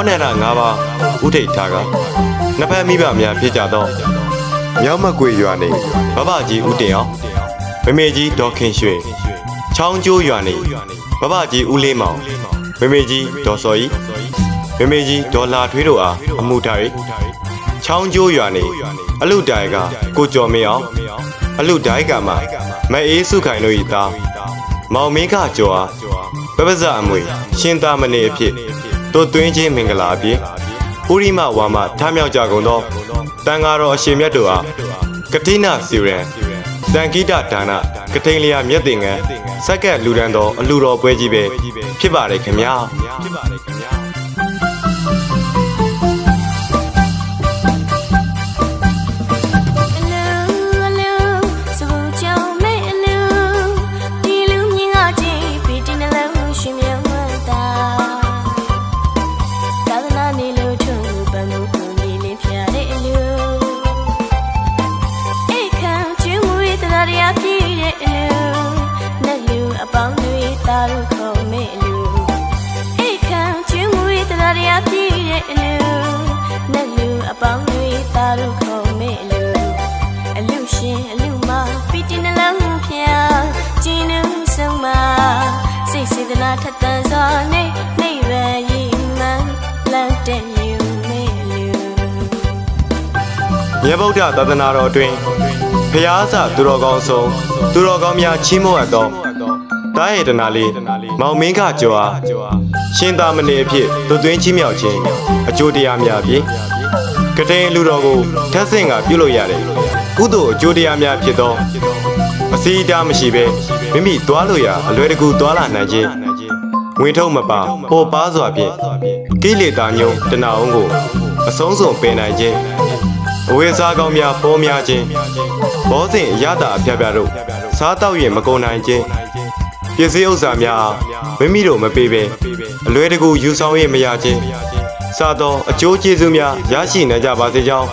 ဘောနန္ဒ၅ပါးဥထိတ်ထားကနှစ်ဖက်မိဘများဖြစ်ကြသောမြောက်မကွေရွာနေဘဘကြီးဦးတင်အောင်မမေကြီးဒေါ်ခင်ရွှေချောင်းကျိုးရွာနေဘဘကြီးဦးလေးမောင်မမေကြီးဒေါ်စော်ကြီးမမေကြီးဒေါ်လာထွေးတို့အားအမှုထား၍ချောင်းကျိုးရွာနေအလူတိုင်ကကိုကျော်မင်းအောင်အလူတိုင်ကမှမအေးစုခိုင်တို့၏သားမောင်မင်းကကျော်အားပပဇအမွေရှင်သာမဏေအဖြစ် တို့သွင်းချင်းမင်္ဂလာအဖြစ်ဥရိမဝါမထမြောက်ကြကုန်သောတန်ဃာတော်အရှင်မြတ်တို့အားကတိနာစီရန်တန်ကိတဒါနကထိန်လျာမြတ်တင်ငန်းစက္ကက်လူရန်တော်အလူတော်ပွဲကြီးပဲဖြစ်ပါတယ်ခင်ဗျာ တွေတာတို့ခုံမဲအလူအိတ်ခံကျွေးမွေးတရားရပြည့်တဲ့အလူနဲ့လူအပေါင်းတွေတာတို့ခုံမဲအလူအလူရှင်အလူမပီတင်နှလုံးဖျားကျင်းနှုံဆုံးမစိတ်စေတနာထက်သန်စွာနေနေရည်မှန်လန့်တဲ့ယူမေလူမြတ်ဗုဒ္ဓသာသနာတော်အတွင်းဖျားစသူတော်ကောင်းဆုံးသူတော်ကောင်းများချီးမွမ်းအပ်သော တာယေတနာလေးမောင်မင်းခကျော်အားရှင်သာမဏေအဖြစ်သွတ်သွင်းချီးမြှောက်ခြင်းအကျိုးတရားများဖြင့်ကတိန်လူတော်ကိုထက်ဆင့်ကပြုလုပ်ရတယ်ကုသိုလ်အကျိုးတရားများဖြစ်သောအစီအတားမရှိဘဲမိမိသွားလို့ရအလွယ်တကူသွားလာနိုင်ခြင်းဝင်ထုတ်မပါပေါ်ပါစွာဖြင့်ကိလေသာညုံတဏှာအောင်ကိုအဆုံးစုံပင်နိုင်ခြင်းအဝေးစားကောင်းများပေါ်များခြင်းဘောစဉ်အရတာအပြပြတို့စားတော့ရင်မကုန်နိုင်ခြင်း ပစ္စည်းဥစ္စာများအားမိမိတို့မပေးဘဲအလွဲတကူယူဆောင်ရမရခြင်းစားသောအကျိုးကျေးဇူးများရရှိနိုင်ကြပါစေကြောင်း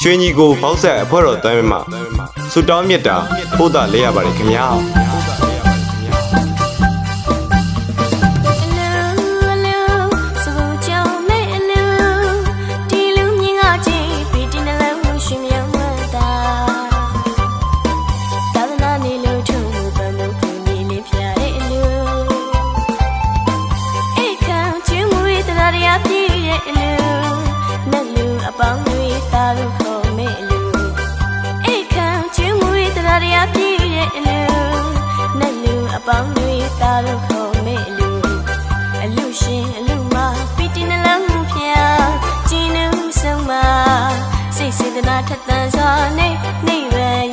ရွှေညီကိုပေါက်ဆက်အဖွဲ့တော်တမ်းမှာဆုတောင်းမေတ္တာပို့တာလဲရပါတယ်ခင်ဗျာ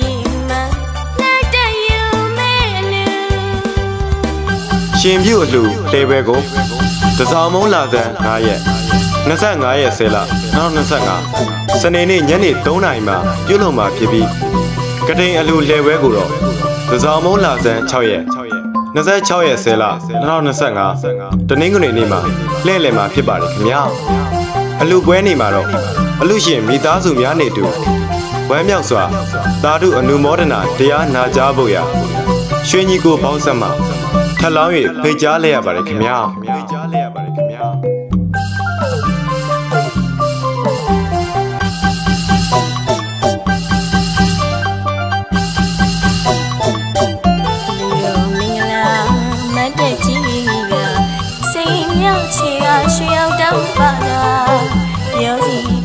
ရည်မှန်လက်တယူမဲ့အလူရှင်ပြုတ်အလှတေဘဲကိုတစောင်းမုံလာဇန်9ရက်25ရက်10လ2025စနေနေ့ညနေ3နာရီမှာပြုလုပ်မှာဖြစ်ပြီးကတိန်အလှလေဘဲကိုတော့တစောင်းမုံလာဇန်6ရက်26ရက်10လ2025တနင်္ဂနွေနေ့မှာလှည့်လည်မှာဖြစ်ပါတယ်ခင်ဗျာအလှပွဲနေမှာတော့အလှရှင်မိသားစုများနေတူ ဝမ်းမြောက်စွာသာဓုအနုမောဒနာတရားနာကြားဖို့ရာရွှေညီကိုပေါင်းဆက်မှာထပ်လောင်း၍ဖိတ်ကြားလိုက်ရပါတယ်ခင်ဗျာဖိတ်ကြားလိုက်ရပါတယ်ခင်ဗျာလူယုံမင်္ဂလာမတ်တဲ့ကြီးကစိတ်မြောက်ချေကရွှေရောက်တောင်းပါတာပြောစီ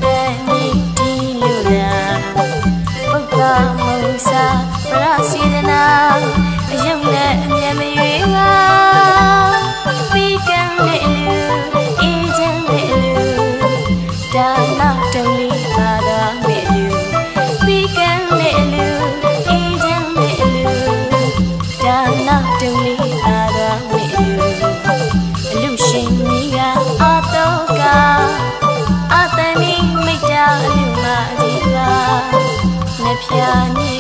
လက်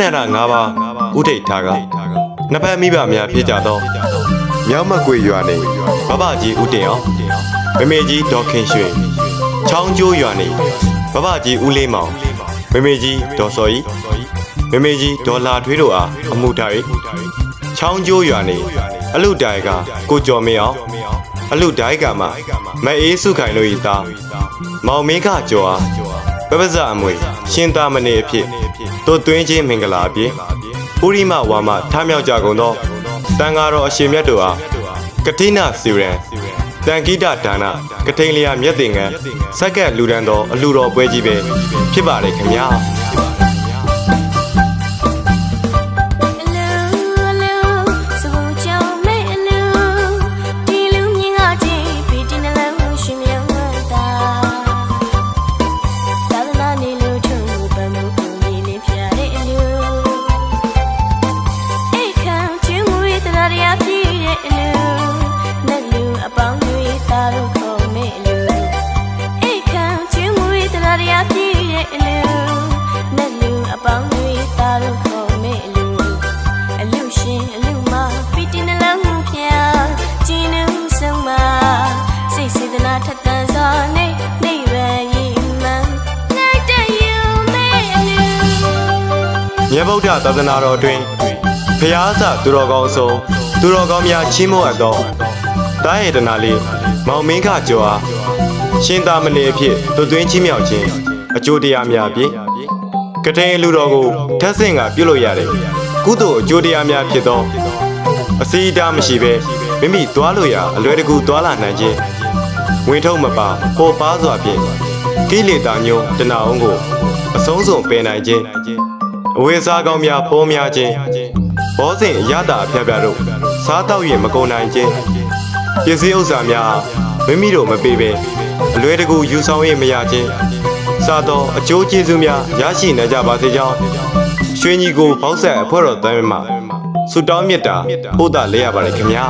နန္ဒ၅ပါးဥထိတ်ထားကနှစ်ဖက်မိဘများဖြစ်ကြသောမြောက်မကွေရွာနေဘဘကြီးဦးတင်အောင်မမေကြီးဒေါ်ခင်ရွှေချောင်းကျိုးရွာနေဘဘကြီးဦးလေးမောင်မမေကြီးဒေါ်စော်ဤမမေကြီးဒေါ်လာထွေးတို့အားအမှုထား၍ချောင်းကျိုးရွာနေအလူတိုင်ကကိုကျော်မင်းအောင်အလူတိုင်ကမှမအေးစုခိုင်တို့၏သားမောင်မင်းကကျော်အားပပဇအမွေရှင်သာမဏေအဖြစ် တို့သွင်းချင်းမင်္ဂလာအဖြစ်ပုရိမဝါမထမြောက်ကြကုန်သောတန်ဃာတော်အရှင်မြတ်တို့အားကတိနာစီရန်တန်ကိတဒါနကထိန်လျာမြတ်တင်ကံစက္ကက်လူဒန်းသောအလူတော်ပွဲကြီးပဲဖြစ်ပါတယ်ခင်ဗျာ ဒ္ဓသာသနာတော်အတွင်းဖျားစသူတော်ကောင်းဆုံးသူတော်ကောင်းများချီးမွမ်းအပ်သောတာယေတနာလေးမောင်မင်းခကျော်အားရှင်သာမဏေအဖြစ်သွတ်သွင်းချီးမြှောက်ခြင်းအကျိုးတရားများဖြင့်ကထိန်လူတော်ကိုထက်ဆင့်ကပြုလုပ်ရတဲ့ကုသိုလ်အကျိုးတရားများဖြစ်သောအစီအတားမရှိဘဲမိမိသွားလို့ရအလွယ်တကူသွားလာနိုင်ခြင်းဝင်ထုတ်မပါပေါ်ပါစွာဖြင့်ကိလေသာညုံတဏှာအောင်ကိုအဆုံးစုံပယ်နိုင်ခြင်း အဝေးစားကောင်းများပေါ်များခြင်းဘောဇင်အရတာအဖျက်ဖျက်တို့စားတော့ရင်မကုန်နိုင်ခြင်းပစ္စည်းဥစ္စာများမိမိတို့မပေးဘဲအလွဲတကူယူဆောင်ရင်မရခြင်းစားတော့အကျိုးကျေးဇူးများရရှိနိုင်ကြပါစေကြောင်းရွှေညီကိုပေါက်ဆက်အဖွဲ့တော်တမ်းမှာဆုတောင်းမြတ်တာပို့တာလဲရပါတယ်ခင်ဗျာ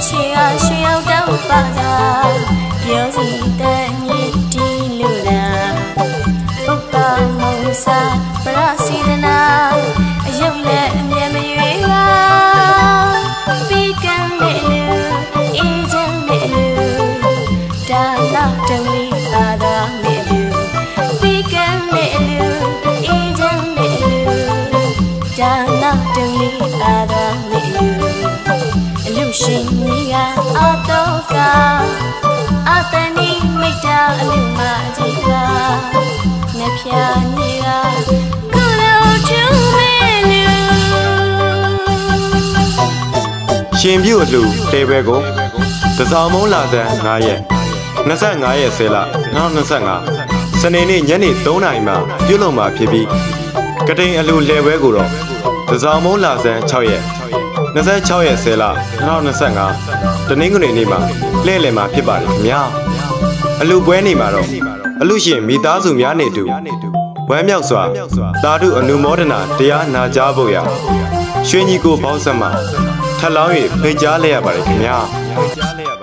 တ်မြောက်ချေကရွှေရောက်တော့ပါတာပြောစီတဲ့ညစ်တီလူလားဥပ္ပါမုံစာပရစီဒနာအယုတ်နဲ့အမြဲမရွေးပါပြီးကံတဲ့လူအေးချမ်းတဲ့လူဒါနာတုံးလေးပါတာမဲ့လူပြီးကံတဲ့လူအေးချမ်းတဲ့လူဒါနာတုံးလေးပါတော့မေလူ အလူရှင်ကြီးကအတော့ကအတန်ဒီမိတ်တာအလူမကြီးကနှဖျားကြီးကကုလိုချူမေလူရှင်ပြုအလှတေဘဲကိုတစောင်းမုံလာစံ9ရက်25ရက်10လ2025စနေနေ့ညနေ3နာရီမှာပြုလုပ်မှာဖြစ်ပြီးကတိန်အလှလဲပွဲကိုတော့တစောင်းမုံလာစံ6ရက် 26ရက်10လ2025တနင်္ဂနွေနေ့မှာလှည့်လည်မှာဖြစ်ပါတယ်ခင်ဗျာအလှပွဲနေ့မှာတော့အလှရှင်မိသားစုများနေတူဝမ်းမြောက်စွာသာဓုအနုမောဒနာတရားနာကြားဖို့ရာရွှေညီကိုပေါင်းဆက်မှာထပ်လောင်း၍ဖိတ်ကြားလိုက်ရပါတယ်ခင်ဗျာဖိတ်ကြားလိုက်ရ